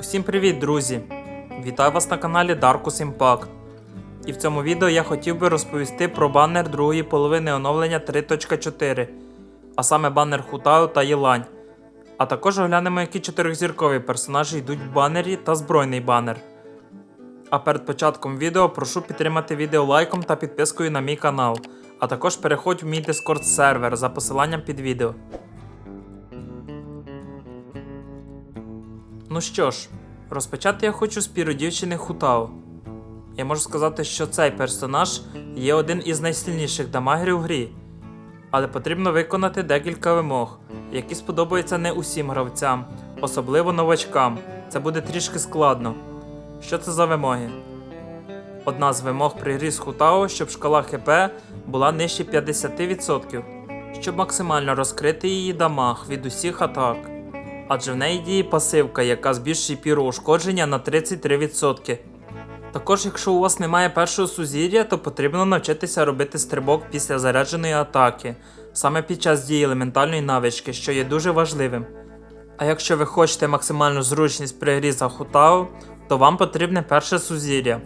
Усім привіт, друзі! Вітаю вас на каналі Darkus Impact. І в цьому відео я хотів би розповісти про банер другої половини оновлення 3.4, а саме банер Хутао та Єлань. А також оглянемо, які чотирьохзіркові персонажі йдуть в банері та збройний банер. А перед початком відео прошу підтримати відео лайком та підпискою на мій канал, а також переходь в мій Discord сервер за посиланням під відео. Ну що ж, розпочати я хочу з піру дівчини Хутао. Я можу сказати, що цей персонаж є один із найсильніших дамагерів в грі, але потрібно виконати декілька вимог, які сподобаються не усім гравцям, особливо новачкам. Це буде трішки складно. Що це за вимоги? Одна з вимог при грі з Хутао, щоб шкала ХП була нижче 50%, щоб максимально розкрити її дамаг від усіх атак адже в неї діє пасивка, яка збільшує піру ушкодження на 33%. Також, якщо у вас немає першого сузір'я, то потрібно навчитися робити стрибок після зарядженої атаки, саме під час дії елементальної навички, що є дуже важливим. А якщо ви хочете максимальну зручність при грі за Хутао, то вам потрібне перше сузір'я.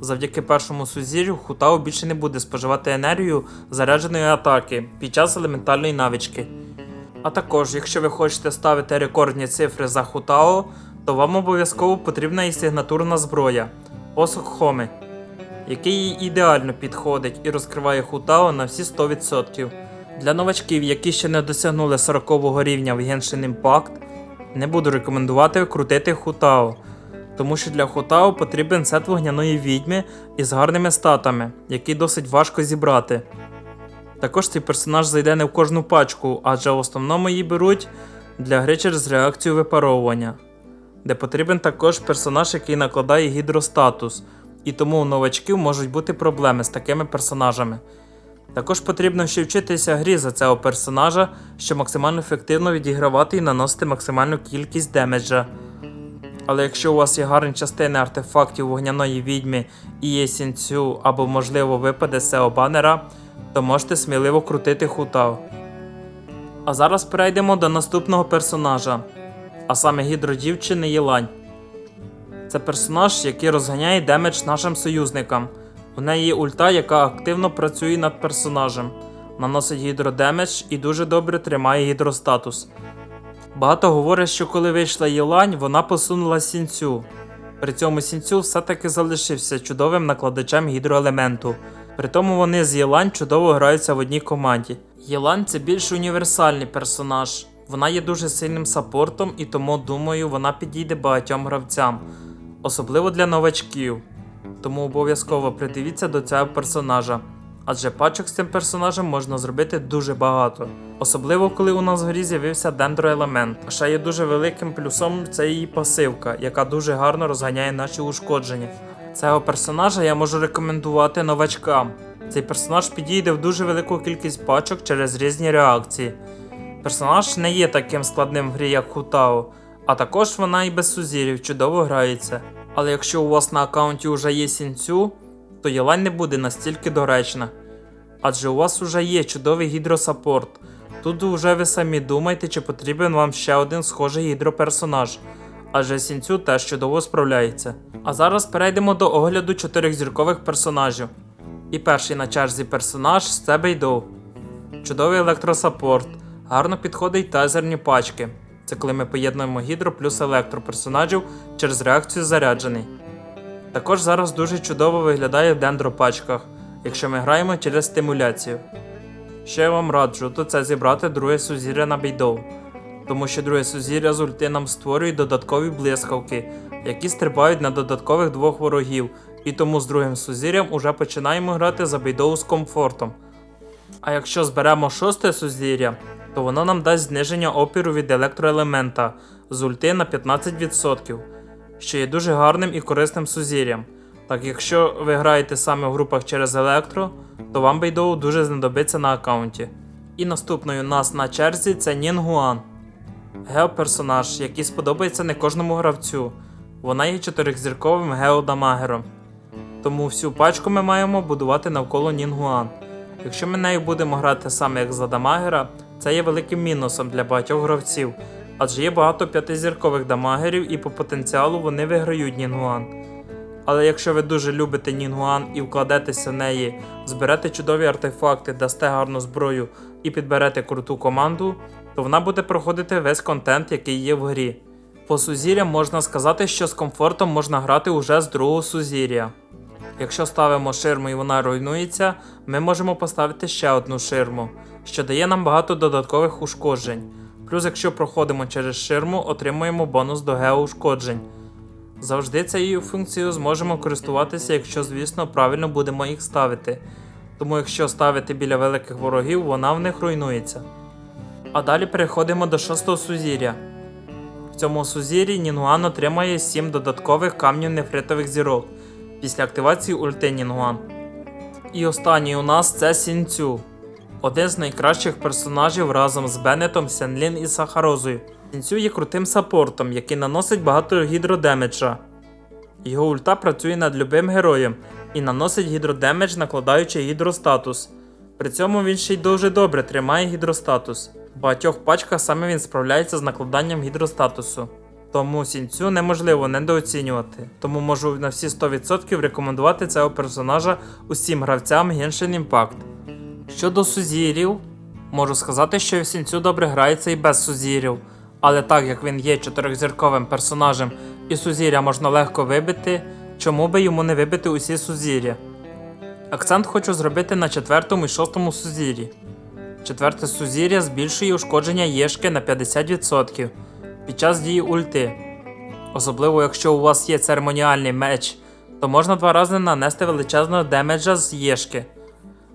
Завдяки першому сузір'ю Хутао більше не буде споживати енергію зарядженої атаки під час елементальної навички. А також, якщо ви хочете ставити рекордні цифри за Хутао, то вам обов'язково потрібна і сигнатурна зброя Осок Хоми, який їй ідеально підходить і розкриває Хутао на всі 100%. Для новачків, які ще не досягнули 40-го рівня в Genshin Impact, не буду рекомендувати крутити Хутао, тому що для Хутао потрібен сет вогняної відьми із гарними статами, який досить важко зібрати. Також цей персонаж зайде не в кожну пачку, адже в основному її беруть для гри через реакцію випаровування, де потрібен також персонаж, який накладає гідростатус, і тому у новачків можуть бути проблеми з такими персонажами. Також потрібно ще вчитися грі за цього персонажа, щоб максимально ефективно відігравати і наносити максимальну кількість демеджа. Але якщо у вас є гарні частини артефактів вогняної відьми і є сінцю, або можливо випаде цього банера, то можете сміливо крутити хутав. А зараз перейдемо до наступного персонажа, а саме гідродівчини Єлань. Це персонаж, який розганяє демедж нашим союзникам. У неї є ульта, яка активно працює над персонажем, наносить гідродемедж і дуже добре тримає гідростатус. Багато говорять, що коли вийшла Єлань, вона посунула сінцю. При цьому сінцю все-таки залишився чудовим накладачем гідроелементу. При тому вони з Єлань чудово граються в одній команді. Єлань це більш універсальний персонаж. Вона є дуже сильним саппортом і тому, думаю, вона підійде багатьом гравцям, особливо для новачків. Тому обов'язково придивіться до цього персонажа, адже пачок з цим персонажем можна зробити дуже багато. Особливо коли у нас в грі з'явився дендроелемент. А ще є дуже великим плюсом це її пасивка, яка дуже гарно розганяє наші ушкодження. Цього персонажа я можу рекомендувати новачкам. Цей персонаж підійде в дуже велику кількість пачок через різні реакції. Персонаж не є таким складним в грі, як Хутао, а також вона і без сузірів чудово грається. Але якщо у вас на аккаунті вже є сінцю, то Єлань не буде настільки доречна. Адже у вас вже є чудовий гідросаппорт. Тут вже ви самі думаєте, чи потрібен вам ще один схожий гідроперсонаж, адже сінцю теж чудово справляється. А зараз перейдемо до огляду чотирьохзіркових персонажів. І перший на черзі персонаж це Бейдоу. Чудовий електросаппорт, гарно підходить тайзерні пачки. Це коли ми поєднуємо гідро плюс електро персонажів через реакцію заряджений. Також зараз дуже чудово виглядає в дендропачках, якщо ми граємо через стимуляцію. Ще я вам раджу, то це зібрати друге сузір'я на Бейдоу, тому що друге сузір'я з ульти нам створює додаткові блискавки, які стрибають на додаткових двох ворогів, і тому з другим сузір'ям уже починаємо грати за Бейдоу з комфортом. А якщо зберемо шосте сузір'я, то воно нам дасть зниження опіру від електроелемента з ульти на 15%, що є дуже гарним і корисним сузір'ям. Так якщо ви граєте саме в групах через електро, то вам Бейдоу дуже знадобиться на аккаунті. І наступною у нас на черзі це Нінгуан. Геоперсонаж, який сподобається не кожному гравцю. Вона є чотирьохзірковим геодамагером. Тому всю пачку ми маємо будувати навколо Нінгуан. Якщо ми нею будемо грати саме як за дамагера, це є великим мінусом для багатьох гравців, адже є багато п'ятизіркових дамагерів і по потенціалу вони виграють Нінгуан. Але якщо ви дуже любите Нінгуан і вкладетеся в неї, зберете чудові артефакти, дасте гарну зброю і підберете круту команду, то вона буде проходити весь контент, який є в грі. По сузір'ям можна сказати, що з комфортом можна грати уже з другого сузір'я. Якщо ставимо ширму і вона руйнується, ми можемо поставити ще одну ширму, що дає нам багато додаткових ушкоджень. Плюс, якщо проходимо через ширму, отримуємо бонус до геоушкоджень. Завжди цією функцією зможемо користуватися, якщо, звісно, правильно будемо їх ставити. Тому якщо ставити біля великих ворогів, вона в них руйнується. А далі переходимо до шостого сузір'я. В цьому сузір'ї Нінгуан отримає 7 додаткових камнів нефритових зірок після активації ульти Нінгуан. І останній у нас це Сінцю, один з найкращих персонажів разом з Беннетом, Сенлін і Сахарозою. Сінцю є крутим саппортом, який наносить багато гідродемеджа. Його ульта працює над любим героєм і наносить гідродемедж, накладаючи гідростатус. При цьому він ще й дуже добре тримає гідростатус. Багатьох пачках саме він справляється з накладанням гідростатусу. Тому сінцю неможливо недооцінювати. Тому можу на всі 100% рекомендувати цього персонажа усім гравцям Genshin Impact. Щодо сузірів, можу сказати, що сінцю добре грається і без сузірів. Але так як він є чотирьохзірковим персонажем і сузір'я можна легко вибити, чому би йому не вибити усі сузір'я? Акцент хочу зробити на четвертому і шостому сузір'ї. Четверте сузір'я збільшує ушкодження Єшки на 50% під час дії ульти. Особливо якщо у вас є церемоніальний меч, то можна два рази нанести величезного демеджа з Єшки.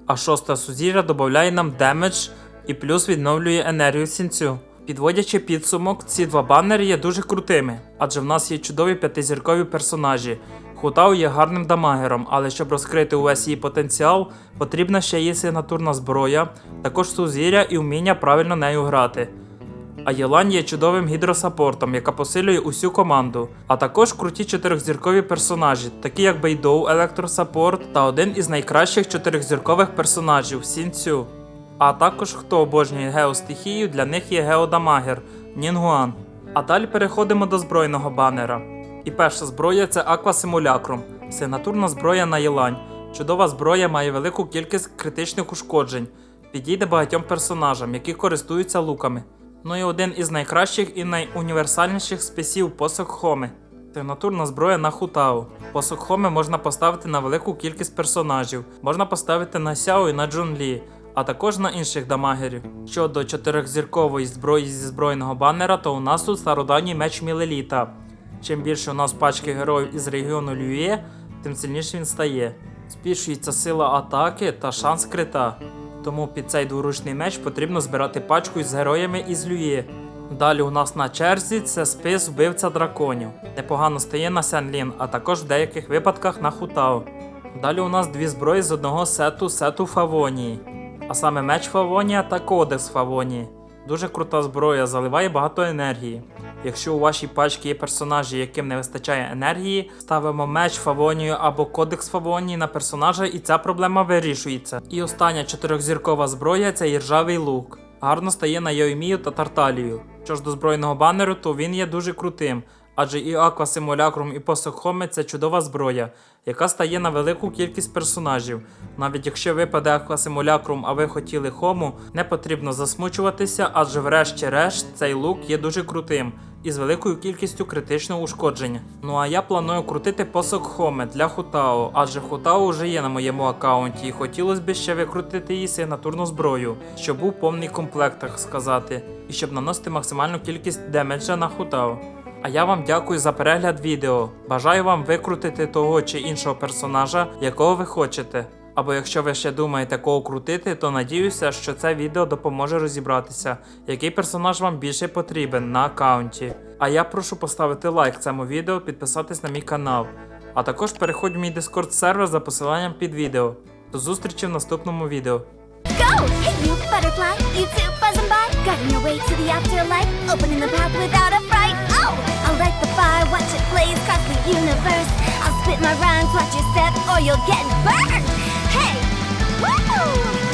А шоста сузір'я додає нам демедж і плюс відновлює енергію сінцю. Підводячи підсумок, ці два банери є дуже крутими, адже в нас є чудові п'ятизіркові персонажі. Хутау є гарним дамагером, але щоб розкрити увесь її потенціал, потрібна ще є сигнатурна зброя, також сузір'я і вміння правильно нею грати. А Єлань є чудовим гідросаппортом, яка посилює усю команду, а також круті чотирьохзіркові персонажі, такі як Бейдоу Електросаппорт та один із найкращих чотирьохзіркових персонажів Сінцю. А також хто обожнює геостихію, для них є геодамагер Нінгуан. А далі переходимо до збройного банера. І перша зброя це Аква Симулякрум, сигнатурна зброя на Єлань. Чудова зброя має велику кількість критичних ушкоджень, підійде багатьом персонажам, які користуються луками. Ну і один із найкращих і найуніверсальніших списів посох Хоми. Сигнатурна зброя на Хутау. Посох Хоми можна поставити на велику кількість персонажів, можна поставити на Сяо і на Джун-Лі, а також на інших дамагерів. Щодо чотирьохзіркової зброї зі збройного банера, то у нас тут стародавній меч Мілеліта. Чим більше у нас пачки героїв із регіону Лює, тим сильніше він стає. Збільшується сила атаки та шанс крита. Тому під цей дворучний меч потрібно збирати пачку із героями із Лює. Далі у нас на черзі це спис вбивця драконів. Непогано стає на Сенлін, а також в деяких випадках на Хутао. Далі у нас дві зброї з одного сету сету Фавонії, а саме меч Фавонія та кодекс Фавонії. Дуже крута зброя, заливає багато енергії. Якщо у вашій пачці є персонажі, яким не вистачає енергії, ставимо меч Фавонію або кодекс Фавонії на персонажа, і ця проблема вирішується. І остання чотирьохзіркова зброя це іржавий лук. Гарно стає на Йоймію та Тарталію. Що ж до збройного банеру, то він є дуже крутим, адже і Аква Симулякрум, і посох Хоми це чудова зброя, яка стає на велику кількість персонажів. Навіть якщо випаде Аква Симулякрум, а ви хотіли Хому, не потрібно засмучуватися, адже врешті-решт цей лук є дуже крутим і з великою кількістю критичного ушкодження. Ну а я планую крутити посох Хоми для Хутао, адже Хутао вже є на моєму аккаунті, і хотілося б ще викрутити її сигнатурну зброю, щоб був повний комплект, так сказати, і щоб наносити максимальну кількість демеджа на Хутао. А я вам дякую за перегляд відео. Бажаю вам викрутити того чи іншого персонажа, якого ви хочете. Або якщо ви ще думаєте кого крутити, то надіюся, що це відео допоможе розібратися, який персонаж вам більше потрібен на аккаунті. А я прошу поставити лайк цьому відео, підписатись на мій канал. А також переходь в мій Discord сервер за посиланням під відео. До зустрічі в наступному відео. Go! Hey, you universe. I'll spit my rhymes, watch your step, or you'll get burned. Hey, woo!